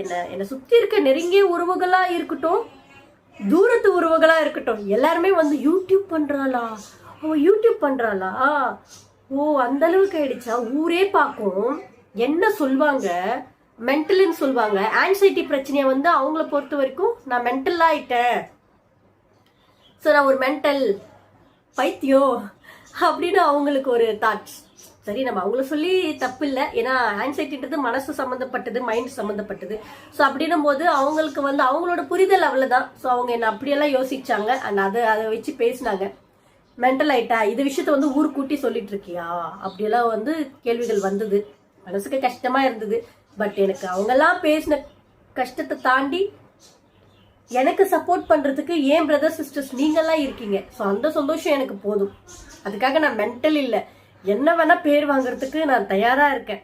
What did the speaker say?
என்ன என்னை சுத்தி இருக்க நெருங்கிய உறவுகளா இருக்கட்டும் தூரத்து உறவுகளா இருக்கட்டும் எல்லாருமே வந்து யூடியூப் பண்றாளா? ஓ யூடியூப் பண்றாளா? ஓ அந்த அளவுக்கு ஆயிடுச்சா? ஊரே பார்க்கும். என்ன சொல்வாங்க? மென்டலுன்னு சொல்லுவாங்க ஆன்சைட்டி பிரச்சனையை வந்து அவங்கள பொறுத்த வரைக்கும் நான் மென்டல் ஆயிட்டேன். ஸோ நான் ஒரு மென்டல் பைத்தியம் அப்படின்னு அவங்களுக்கு ஒரு தாட்ஸ் சரி நம்ம அவங்கள சொல்லி தப்பு இல்லை ஏன்னா ஆன்சைட்டின்றது மனசு சம்மந்தப்பட்டது மைண்ட் சம்மந்தப்பட்டது ஸோ அப்படின்னும் போது அவங்களுக்கு வந்து அவங்களோட புரிதல் அவ்வளோதான் ஸோ அவங்க என்ன அப்படியெல்லாம் யோசிச்சாங்க. அண்ட் அதை அதை வச்சு பேசினாங்க. மென்டல் ஆயிட்டா இது விஷயத்த வந்து ஊர் கூட்டி சொல்லிட்டு இருக்கியா? அப்படியெல்லாம் வந்து கேள்விகள் வந்தது. மனசுக்கு கஷ்டமா இருந்தது. பட் எனக்கு அவங்கெல்லாம் பேசின கஷ்டத்தை தாண்டி எனக்கு சப்போர்ட் பண்றதுக்கு ஏன் பிரதர் சிஸ்டர்ஸ் நீங்கெல்லாம் இருக்கீங்க? ஸோ அந்த சந்தோஷம் எனக்கு போதும். அதுக்காக நான் மென்டல் இல்லை. என்ன வேணா பேர் வாங்குறதுக்கு நான் தயாரா இருக்கேன்.